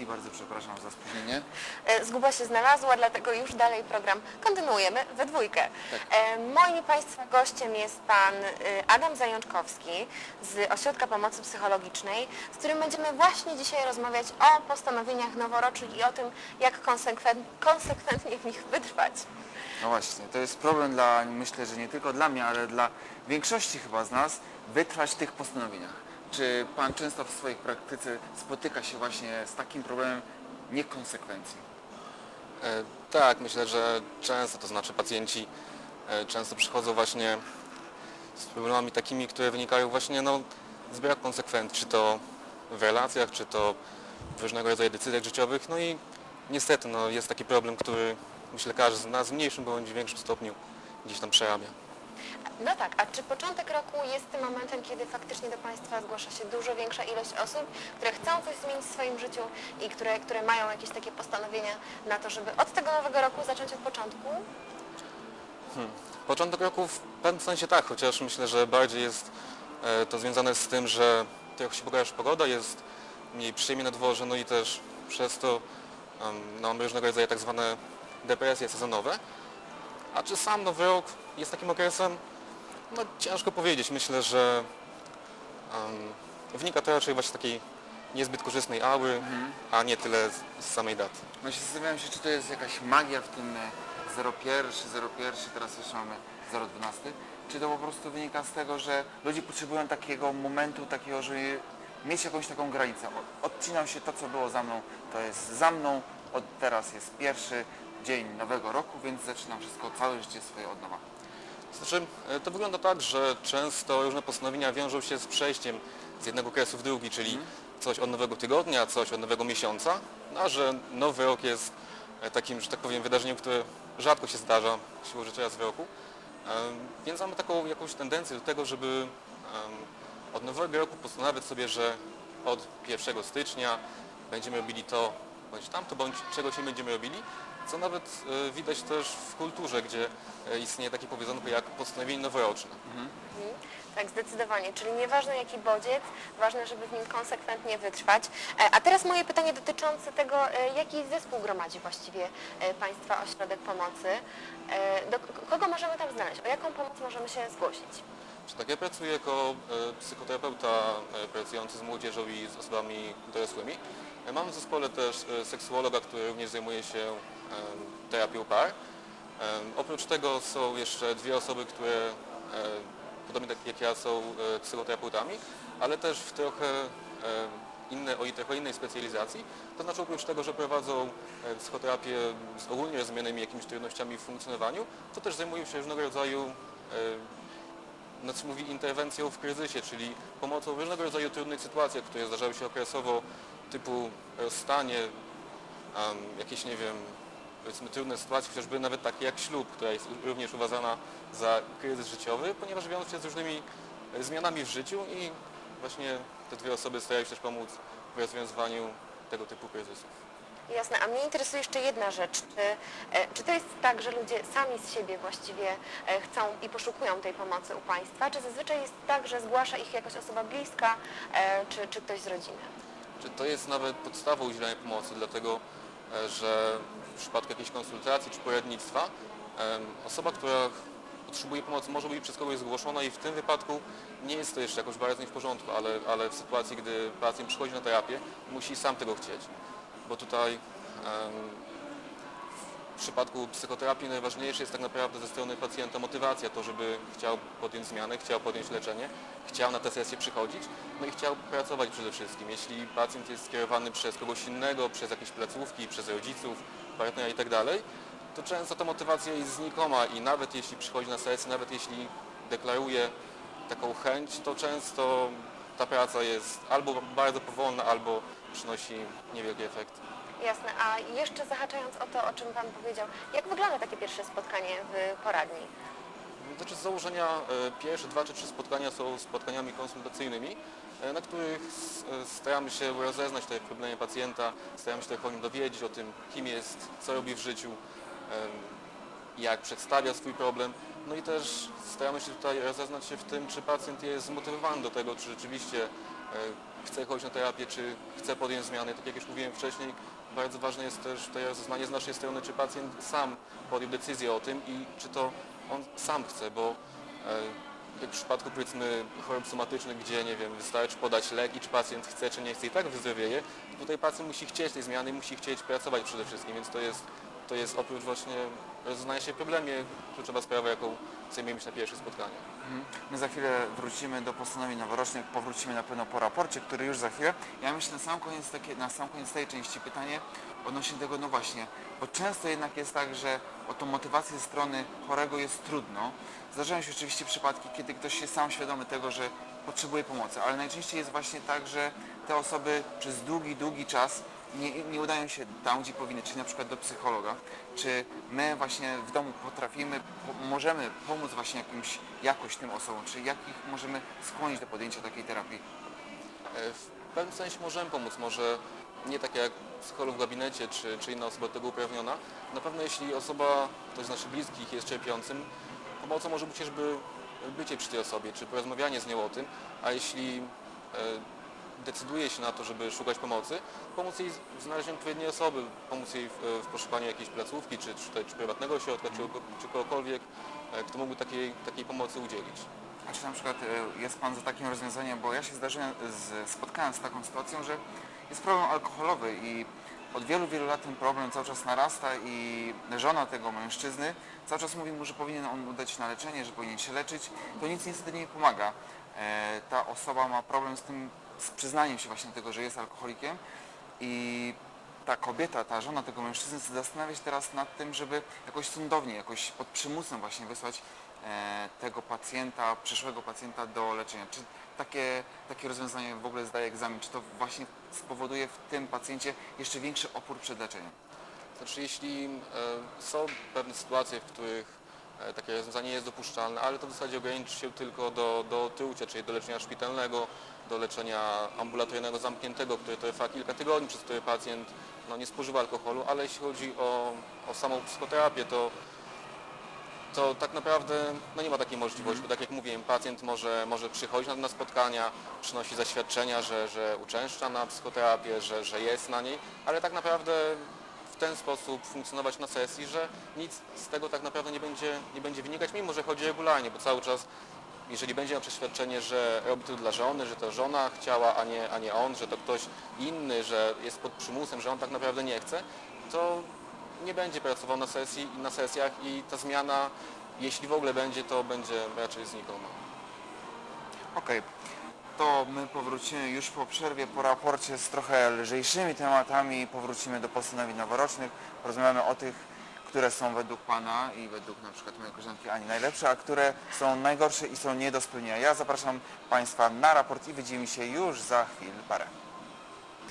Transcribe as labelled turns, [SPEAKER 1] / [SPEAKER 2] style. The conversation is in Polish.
[SPEAKER 1] telewizji. Bardzo przepraszam za spóźnienie.
[SPEAKER 2] E, Zguba się znalazła, dlatego już dalej program kontynuujemy we dwójkę. E, Moim Państwa gościem jest Pan e, Adam Zajączkowski z Ośrodka Pomocy Psychologicznej, z którym będziemy właśnie dzisiaj rozmawiać o postanowieniach noworocznych i o tym, jak konsekwent, konsekwentnie w nich wytrwać.
[SPEAKER 1] No właśnie, to jest problem dla, myślę, że nie tylko dla mnie, ale dla większości chyba z nas, wytrwać w tych postanowieniach. Czy Pan często w swojej praktyce spotyka się właśnie z takim problemem niekonsekwencji?
[SPEAKER 3] E, Tak, myślę, że często, to znaczy pacjenci e, często przychodzą właśnie z problemami takimi, które wynikają właśnie no, z braku konsekwencji, czy to w relacjach, czy to w różnego rodzaju decyzjach życiowych. No i niestety no, jest taki problem, który myślę każdy z nas w mniejszym bądź większym stopniu gdzieś tam przerabia.
[SPEAKER 2] No tak, a czy początek roku jest tym momentem, kiedy faktycznie do Państwa zgłasza się dużo większa ilość osób, które chcą coś zmienić w swoim życiu i które, które mają jakieś takie postanowienia na to, żeby od tego nowego roku zacząć od początku?
[SPEAKER 3] Początek roku w pewnym sensie tak, chociaż myślę, że bardziej jest e, to związane z tym, że trochę się pogarsza pogoda, jest mniej przyjemnie na dworze, no i też przez to um, no, mamy różnego rodzaju tak zwane depresje sezonowe. A czy sam nowy rok jest takim okresem? No ciężko powiedzieć. Myślę, że um, wynika to raczej właśnie z takiej niezbyt korzystnej aury, a nie tyle z, z samej daty.
[SPEAKER 1] No się zastanawiam się, czy to jest jakaś magia w tym e, 01, 01, teraz jeszcze mamy 012, czy to po prostu wynika z tego, że ludzie potrzebują takiego momentu, takiego, żeby mieć jakąś taką granicę. Odcinam się to, co było za mną, to jest za mną, od teraz jest pierwszy dzień nowego roku, więc zaczynam wszystko, całe życie swoje od nowa.
[SPEAKER 3] Znaczy, to wygląda tak, że często różne postanowienia wiążą się z przejściem z jednego okresu w drugi, czyli coś od nowego tygodnia, coś od nowego miesiąca, no, a że nowy rok jest e, takim, że tak powiem, wydarzeniem, które rzadko się zdarza siłą rzeczy raz w roku. E, Więc mamy taką jakąś tendencję do tego, żeby od nowego roku postanawiać sobie, że od 1 stycznia będziemy robili to bądź tamto, bądź czegoś nie będziemy robili, co nawet e, widać też w kulturze, gdzie e, istnieje takie powiedzonko jak postanowienie noworoczne.
[SPEAKER 2] Mhm. Tak, zdecydowanie. Czyli nieważne jaki bodziec, ważne, żeby w nim konsekwentnie wytrwać. E, A teraz moje pytanie dotyczące tego, jaki zespół gromadzi właściwie Państwa Ośrodek Pomocy. Do kogo możemy tam znaleźć? O jaką pomoc możemy się zgłosić?
[SPEAKER 3] Tak, ja pracuję jako e, psychoterapeuta e, pracujący z młodzieżą i z osobami dorosłymi. E, Mam w zespole też seksuologa, który również zajmuje się terapią par. Oprócz tego są jeszcze dwie osoby, które podobnie tak jak ja są psychoterapeutami, ale też w trochę inne, o trochę innej specjalizacji. To znaczy oprócz tego, że prowadzą psychoterapię z ogólnie rozumianymi jakimiś trudnościami w funkcjonowaniu, to też zajmują się różnego rodzaju no co mówi interwencją w kryzysie, czyli pomocą różnego rodzaju trudnych sytuacjach, które zdarzały się okresowo, typu rozstanie, em, jakieś, nie wiem, powiedzmy trudne sytuacje, chociażby nawet takie jak ślub, która jest również uważana za kryzys życiowy, ponieważ wiąże się z różnymi e, zmianami w życiu i właśnie te dwie osoby starają się też pomóc w rozwiązywaniu tego typu kryzysów.
[SPEAKER 2] Jasne, a mnie interesuje jeszcze jedna rzecz. Czy, e, czy to jest tak, że ludzie sami z siebie właściwie e, chcą i poszukują tej pomocy u Państwa, czy zazwyczaj jest tak, że zgłasza ich jakaś osoba bliska, e, czy, czy ktoś z rodziny?
[SPEAKER 3] Czy to jest nawet podstawą udzielania pomocy, dlatego że w przypadku jakiejś konsultacji czy poradnictwa em, osoba, która potrzebuje pomocy może być przez kogoś zgłoszona i w tym wypadku nie jest to jeszcze jakoś bardzo nie w porządku, ale, ale w sytuacji, gdy pacjent przychodzi na terapię, musi sam tego chcieć. Bo tutaj w przypadku psychoterapii najważniejsze jest tak naprawdę ze strony pacjenta motywacja, to żeby chciał podjąć zmianę, chciał podjąć leczenie, chciał na tę sesję przychodzić, no i chciał pracować przede wszystkim. Jeśli pacjent jest skierowany przez kogoś innego, przez jakieś placówki, przez rodziców, partnera i tak to często ta motywacja jest znikoma i nawet jeśli przychodzi na sesję, nawet jeśli deklaruje taką chęć, to często ta praca jest albo bardzo powolna, albo przynosi niewielki efekt.
[SPEAKER 2] Jasne, a jeszcze zahaczając o to, o czym Pan powiedział, jak wygląda takie pierwsze spotkanie w poradni?
[SPEAKER 3] Znaczy z założenia e, pierwsze dwa czy trzy spotkania są spotkaniami konsultacyjnymi, e, na których e, staramy się rozeznać te problemy pacjenta, staramy się trochę o nim dowiedzieć, o tym kim jest, co robi w życiu, jak przedstawia swój problem. No i też staramy się tutaj rozeznać się w tym, czy pacjent jest zmotywowany do tego, czy rzeczywiście chce chodzić na terapię, czy chce podjąć zmiany. Tak jak już mówiłem wcześniej, bardzo ważne jest też to rozeznanie z naszej strony, czy pacjent sam podjął decyzję o tym i czy to on sam chce, bo e, jak w przypadku powiedzmy chorób somatycznych, gdzie nie wiem, wystarczy podać lek i czy pacjent chce czy nie chce i tak wyzdrowieje, tutaj pacjent musi chcieć tej zmiany, musi chcieć pracować przede wszystkim, więc to jest, to jest oprócz właśnie rozeznania się problemie kluczowa sprawa, jaką chcemy mieć na pierwszych spotkaniach.
[SPEAKER 1] Mhm. My za chwilę wrócimy do postanowień noworocznych, powrócimy na pewno po raporcie, który już za chwilę. Ja myślę na sam koniec, takie, na sam koniec tej części pytanie odnośnie tego, no właśnie, bo często jednak jest tak, że o tą motywację strony chorego jest trudno. Zdarzają się oczywiście przypadki, kiedy ktoś jest sam świadomy tego, że potrzebuje pomocy, ale najczęściej jest właśnie tak, że te osoby przez długi, długi czas nie, nie udają się tam, gdzie powinny, czyli na przykład do psychologa. Czy my właśnie w domu potrafimy, po, możemy pomóc właśnie jakimś jakoś tym osobom, czy jak ich możemy skłonić do podjęcia takiej terapii?
[SPEAKER 3] E, W pewnym sensie możemy pomóc, może nie tak jak psycholog w gabinecie czy, czy inna osoba do tego uprawniona. Na pewno jeśli osoba, ktoś z naszych bliskich jest cierpiącym, pomocą może być chociażby bycie przy tej osobie, czy porozmawianie z nią o tym, a jeśli e, decyduje się na to, żeby szukać pomocy, pomóc jej w znalezieniu odpowiedniej osoby, pomóc jej w, w poszukiwaniu jakiejś placówki, czy, czy, czy prywatnego ośrodka, czy, czy kogokolwiek, e, kto mógłby takiej, takiej pomocy udzielić.
[SPEAKER 1] A czy na przykład e, jest Pan za takim rozwiązaniem, bo ja się zdarzyłem, z, spotkałem z taką sytuacją, że jest problem alkoholowy i od wielu, wielu lat ten problem cały czas narasta i żona tego mężczyzny cały czas mówi mu, że powinien on udać się na leczenie, że powinien się leczyć. To nic niestety nie pomaga. E, ta osoba ma problem z tym, z przyznaniem się właśnie tego, że jest alkoholikiem i ta kobieta, ta żona tego mężczyzny chce zastanawiać się teraz nad tym, żeby jakoś sądownie, jakoś pod przymusem właśnie wysłać e, tego pacjenta, przyszłego pacjenta do leczenia. Czy takie, takie rozwiązanie w ogóle zdaje egzamin? Czy to właśnie spowoduje w tym pacjencie jeszcze większy opór przed leczeniem?
[SPEAKER 3] Znaczy jeśli e, są pewne sytuacje, w których e, takie rozwiązanie jest dopuszczalne, ale to w zasadzie ograniczy się tylko do, do tyłcia, czyli do leczenia szpitalnego, do leczenia ambulatoryjnego zamkniętego, które trwa kilka tygodni, przez które pacjent no, nie spożywa alkoholu, ale jeśli chodzi o, o samą psychoterapię, to to tak naprawdę no nie ma takiej możliwości, bo tak jak mówiłem, pacjent może, może przychodzić na, na spotkania, przynosi zaświadczenia, że, że uczęszcza na psychoterapię, że, że jest na niej, ale tak naprawdę w ten sposób funkcjonować na sesji, że nic z tego tak naprawdę nie będzie, nie będzie wynikać, mimo że chodzi regularnie, bo cały czas jeżeli będzie miał przeświadczenie, że robi to dla żony, że to żona chciała, a nie, a nie on, że to ktoś inny, że jest pod przymusem, że on tak naprawdę nie chce, to nie będzie pracował na, sesji, na sesjach i ta zmiana, jeśli w ogóle będzie, to będzie raczej znikoma.
[SPEAKER 1] Okej, to my powrócimy już po przerwie, po raporcie z trochę lżejszymi tematami, powrócimy do postanowień noworocznych, porozmawiamy o tych, które są według Pana i według na przykład mojej koleżanki Ani najlepsze, a które są najgorsze i są nie do spełnienia. Ja zapraszam Państwa na raport i widzimy się już za chwil parę.